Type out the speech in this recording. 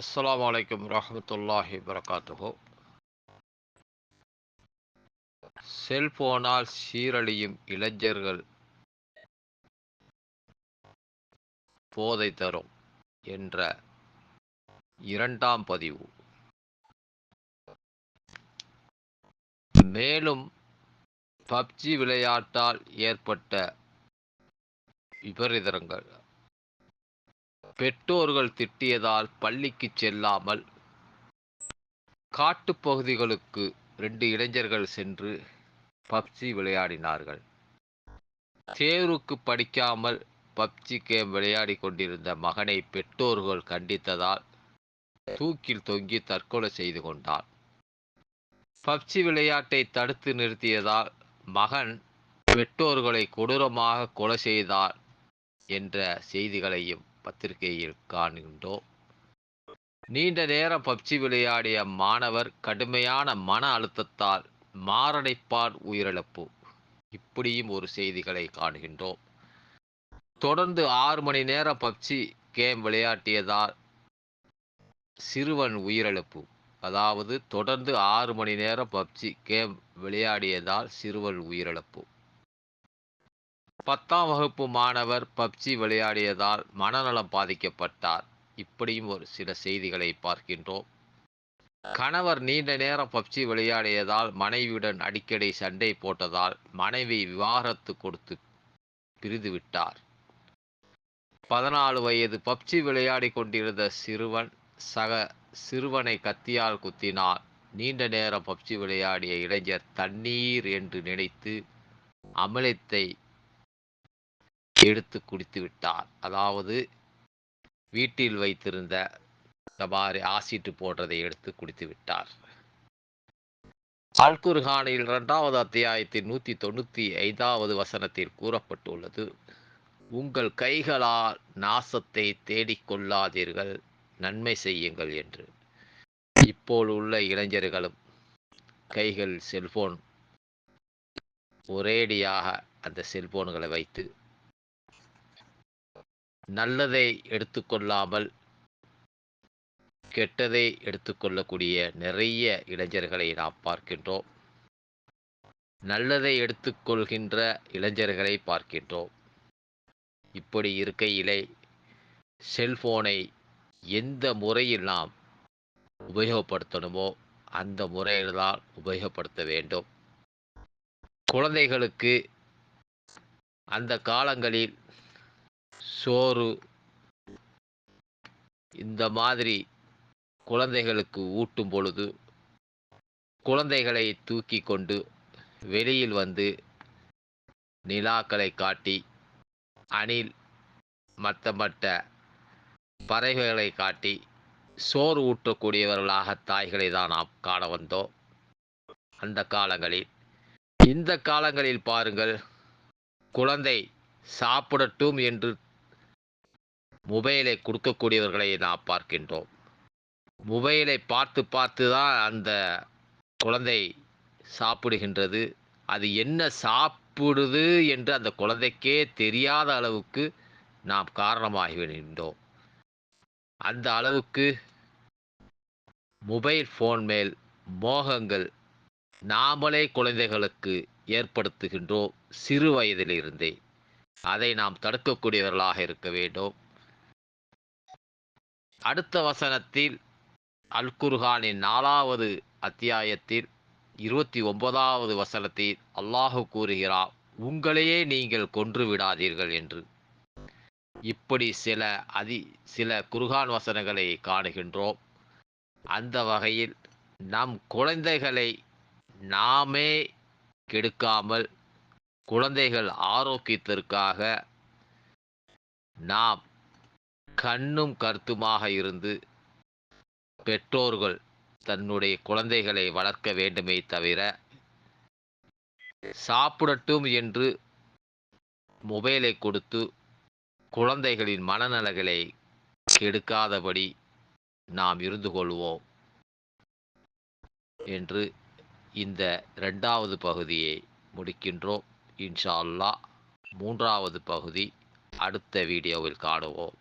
அஸ்லாம் வலைக்கம் ரஹமத்துல்லாஹி வரகாத்துகோ செல்போனால் சீரழியும் இளைஞர்கள் போதை தரும் என்ற இரண்டாம் பதிவு. மேலும் பப்ஜி விளையாட்டால் ஏற்பட்ட விபரீதங்கள். பெற்றோர்கள் திட்டியதால் பள்ளிக்கு செல்லாமல் காட்டுப்பகுதிகளுக்கு ரெண்டு இளைஞர்கள் சென்று பப்ஜி விளையாடினார்கள். தேர்வுக்கு படிக்காமல் பப்ஜி கேம் விளையாடி கொண்டிருந்த மகனை பெற்றோர்கள் கண்டித்ததால் தூக்கில் தொங்கி தற்கொலை செய்து கொண்டான். பப்ஜி விளையாட்டை தடுத்து நிறுத்தியதால் மகன் பெற்றோர்களை கொடூரமாக கொலை செய்தார் என்ற செய்திகளையும் பத்திரிகையில் காண்கின்றோம் நீண்ட நேரம் பப்ஜி விளையாடிய மாணவர் கடுமையான மன அழுத்தத்தால் மாரடைப்பால் உயிரிழப்பு. இப்படியும் ஒரு செய்திகளை காண்கின்றோம். தொடர்ந்து ஆறு மணி நேரம் பப்ஜி கேம் விளையாட்டியதால் சிறுவன் உயிரிழப்பு. அதாவது தொடர்ந்து ஆறு மணி நேரம் பப்ஜி கேம் விளையாடியதால் சிறுவன் உயிரிழப்பு. பத்தாம் வகுப்பு மாணவர் பப்ஜி விளையாடியதால் மனநலம் பாதிக்கப்பட்டார். இப்படியும் ஒரு சில செய்திகளை பார்க்கின்றோம். கணவர் நீண்ட நேரம் பப்ஜி விளையாடியதால் மனைவியுடன் அடிக்கடி சண்டை போட்டதால் மனைவி விவாகரத்து கொடுத்து பிரிந்து விட்டார் பதினாலு வயது பப்ஜி விளையாடி கொண்டிருந்த சிறுவன் சக சிறுவனை கத்தியால் குத்தினார் நீண்ட நேரம் பப்ஜி விளையாடிய இளைஞர் தண்ணீர் என்று நினைத்து அமிலத்தை எடுத்து குடித்து விட்டார். அதாவது வீட்டில் வைத்திருந்த சபாரி ஆசிட்டு போடுறதை எடுத்து குடித்து விட்டார். அல்குர்ஹானில் இரண்டாவது அத்தியாயத்தின் நூற்றி தொண்ணூற்றி ஐந்தாவது வசனத்தில் கூறப்பட்டுள்ளது உங்கள் கைகளால் நாசத்தை தேடிக்கொள்ளாதீர்கள் நன்மை செய்யுங்கள் என்று. இப்போது உள்ள இளைஞர்களும் கைகள் செல்போன் ஒரேடியாக அந்த செல்போன்களை வைத்து நல்லதை எடுத்துக்கொள்ளாமல் கெட்டதை எடுத்துக்கொள்ளக்கூடிய நிறைய இளைஞர்களை நாம் பார்க்கின்றோம். நல்லதை எடுத்துக்கொள்கின்ற இளைஞர்களை பார்க்கின்றோம். இப்படி இருக்கையிலே செல்போனை எந்த முறையில் நாம் உபயோகப்படுத்தணுமோ அந்த முறையில் தான் உபயோகப்படுத்த வேண்டும். குழந்தைகளுக்கு அந்த காலங்களில் சோறு. இந்த மாதிரி குழந்தைகளுக்கு ஊட்டும் பொழுது குழந்தைகளை தூக்கி கொண்டு வெளியில் வந்து நிலாக்களை காட்டி அணில் மற்ற மற்ற பறவைகளை காட்டி சோறு ஊட்டக்கூடியவர்களாக தாய்களை தான் நாம் காண வந்தோம். அந்த காலங்களில் இந்த காலங்களில் பாருங்கள் குழந்தை சாப்பிடட்டும் என்று மொபைலை கொடுக்கக்கூடியவர்களை நாம் பார்க்கின்றோம். மொபைலை பார்த்து பார்த்து தான் அந்த குழந்தை சாப்பிடுகின்றது. அது என்ன சாப்பிடுது என்று அந்த குழந்தைக்கே தெரியாத அளவுக்கு நாம் காரணமாகிவிடுகின்றோம். அந்த அளவுக்கு மொபைல் ஃபோன் மேல் மோகங்கள் நாமளே குழந்தைகளுக்கு ஏற்படுத்துகின்றோம் சிறு வயதிலிருந்தே. அதை நாம் தடுக்கக்கூடியவர்களாக இருக்க வேண்டும். அடுத்த வசனத்தில் அல் குர்ஹானின் நாலாவது அத்தியாயத்தில் இருபத்தி ஒன்பதாவது வசனத்தில் அல்லாஹு கூறுகிறார் உங்களையே நீங்கள் கொன்று விடாதீர்கள் என்று. இப்படி சில அதி சில குர்ஹான் வசனங்களை காணுகின்றோம். அந்த வகையில் நம் குழந்தைகளை நாமே கெடுக்காமல் குழந்தைகள் ஆரோக்கியத்திற்காக நாம் கண்ணும் கருத்துமாக இருந்து பெற்றோர்கள் தன்னுடைய குழந்தைகளை வளர்க்க வேண்டுமே தவிர சாப்பிடட்டும் என்று மொபைலை கொடுத்து குழந்தைகளின் மனநலகளை கெடுக்காதபடி நாம் இருந்து கொள்வோம் என்று இந்த ரெண்டாவது பகுதியை முடிக்கின்றோம். இன்ஷா அல்லாஹ் மூன்றாவது பகுதி அடுத்த வீடியோவில் காணுவோம்.